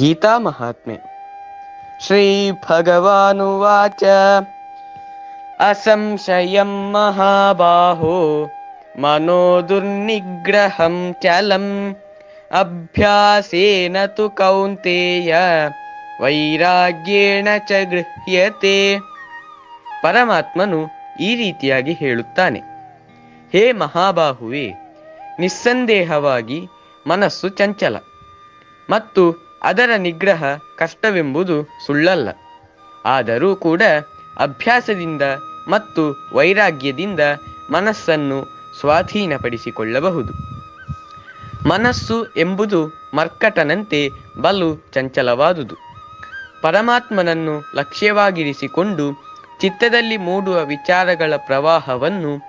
गीतामहात्म्ये श्रीभगवानुवाच असंशयं महाबाहो मनो दुर्निग्रहं चलम् अभ्यासेन तु कौन्तेय ವೈರಾಗ್ಯೇಣ ಚ ಗೃಹ್ಯತೆ ಪರಮಾತ್ಮನು ಈ ರೀತಿಯಾಗಿ ಹೇಳುತ್ತಾನೆ ಹೇ ಮಹಾಬಾಹುವೆ ನಿಸ್ಸಂದೇಹವಾಗಿ ಮನಸ್ಸು ಚಂಚಲ ಮತ್ತು ಅದರ ನಿಗ್ರಹ ಕಷ್ಟವೆಂಬುದು ಸುಳ್ಳಲ್ಲ. ಆದರೂ ಕೂಡ ಅಭ್ಯಾಸದಿಂದ ಮತ್ತು ವೈರಾಗ್ಯದಿಂದ ಮನಸ್ಸನ್ನು ಸ್ವಾಧೀನಪಡಿಸಿಕೊಳ್ಳಬಹುದು. ಮನಸ್ಸು ಎಂಬುದು ಮರ್ಕಟನಂತೆ ಬಲು ಚಂಚಲವಾದುದು. ಪರಮಾತ್ಮನನ್ನು ಲಕ್ಷ್ಯವಾಗಿರಿಸಿಕೊಂಡು ಚಿತ್ತದಲ್ಲಿ ಮೂಡುವ ವಿಚಾರಗಳ ಪ್ರವಾಹವನ್ನು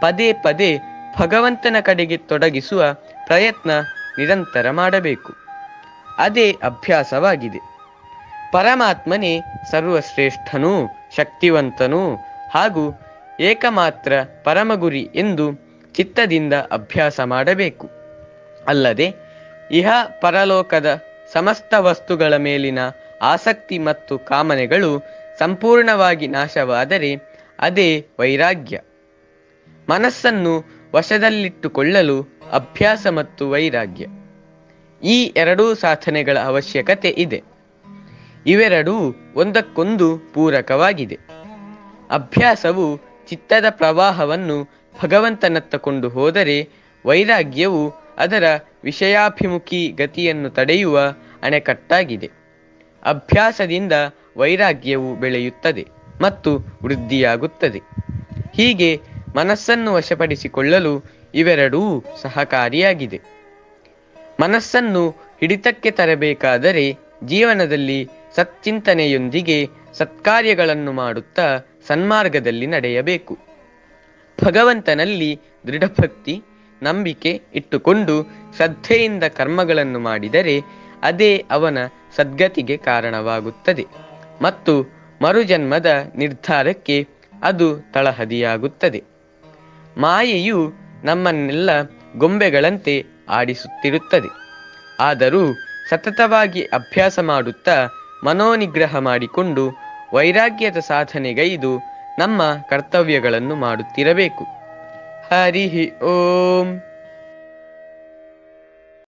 ಪದೇ ಪದೇ ಭಗವಂತನ ಕಡೆಗೆ ತೊಡಗಿಸುವ ಪ್ರಯತ್ನ ನಿರಂತರ ಮಾಡಬೇಕು. ಅದೇ ಅಭ್ಯಾಸವಾಗಿದೆ. ಪರಮಾತ್ಮನೇ ಸರ್ವಶ್ರೇಷ್ಠನೂ ಶಕ್ತಿವಂತನೂ ಹಾಗೂ ಏಕಮಾತ್ರ ಪರಮಗುರಿ ಎಂದು ಚಿತ್ತದಿಂದ ಅಭ್ಯಾಸ ಮಾಡಬೇಕು. ಅಲ್ಲದೆ, ಇಹ ಪರಲೋಕದ ಸಮಸ್ತ ವಸ್ತುಗಳ ಮೇಲಿನ ಆಸಕ್ತಿ ಮತ್ತು ಕಾಮನೆಗಳು ಸಂಪೂರ್ಣವಾಗಿ ನಾಶವಾದರೆ ಅದೇ ವೈರಾಗ್ಯ. ಮನಸ್ಸನ್ನು ವಶದಲ್ಲಿಟ್ಟುಕೊಳ್ಳಲು ಅಭ್ಯಾಸ ಮತ್ತು ವೈರಾಗ್ಯ. ಈ ಎರಡೂ ಸಾಧನೆಗಳ ಅವಶ್ಯಕತೆ ಇದೆ. ಇವೆರಡೂ ಒಂದಕ್ಕೊಂದು ಪೂರಕವಾಗಿದೆ. ಅಭ್ಯಾಸವು ಚಿತ್ತದ ಪ್ರವಾಹವನ್ನು ಭಗವಂತನತ್ತ ಕೊಂಡು ಹೋದರೆ ವೈರಾಗ್ಯವು ಅದರ ವಿಷಯಾಭಿಮುಖಿ ಗತಿಯನ್ನು ತಡೆಯುವ ಅಣೆಕಟ್ಟಾಗಿದೆ. ಅಭ್ಯಾಸದಿಂದ ವೈರಾಗ್ಯವು ಬೆಳೆಯುತ್ತದೆ ಮತ್ತು ವೃದ್ಧಿಯಾಗುತ್ತದೆ. ಹೀಗೆ ಮನಸ್ಸನ್ನು ವಶಪಡಿಸಿಕೊಳ್ಳಲು ಇವೆರಡೂ ಸಹಕಾರಿಯಾಗಿದೆ. ಮನಸ್ಸನ್ನು ಹಿಡಿತಕ್ಕೆ ತರಬೇಕಾದರೆ ಜೀವನದಲ್ಲಿ ಸಚ್ಚಿಂತನೆಯೊಂದಿಗೆ ಸತ್ಕಾರ್ಯಗಳನ್ನು ಮಾಡುತ್ತಾ ಸನ್ಮಾರ್ಗದಲ್ಲಿ ನಡೆಯಬೇಕು. ಭಗವಂತನಲ್ಲಿ ದೃಢಭಕ್ತಿ, ನಂಬಿಕೆ ಇಟ್ಟುಕೊಂಡು ಶ್ರದ್ಧೆಯಿಂದ ಕರ್ಮಗಳನ್ನು ಮಾಡಿದರೆ ಅದೇ ಅವನ ಸದ್ಗತಿಗೆ ಕಾರಣವಾಗುತ್ತದೆ ಮತ್ತು ಮರುಜನ್ಮದ ನಿರ್ಧಾರಕ್ಕೆ ಅದು ತಳಹದಿಯಾಗುತ್ತದೆ. ಮಾಯೆಯು ನಮ್ಮನ್ನೆಲ್ಲ ಗೊಂಬೆಗಳಂತೆ ಆಡಿಸುತ್ತಿರುತ್ತದೆ. ಆದರೂ ಸತತವಾಗಿ ಅಭ್ಯಾಸ ಮಾಡುತ್ತಾ ಮನೋನಿಗ್ರಹ ಮಾಡಿಕೊಂಡು ವೈರಾಗ್ಯದ ಸಾಧನೆಗೈದು ನಮ್ಮ ಕರ್ತವ್ಯಗಳನ್ನು ಮಾಡುತ್ತಿರಬೇಕು. ಹರಿ ಓಂ.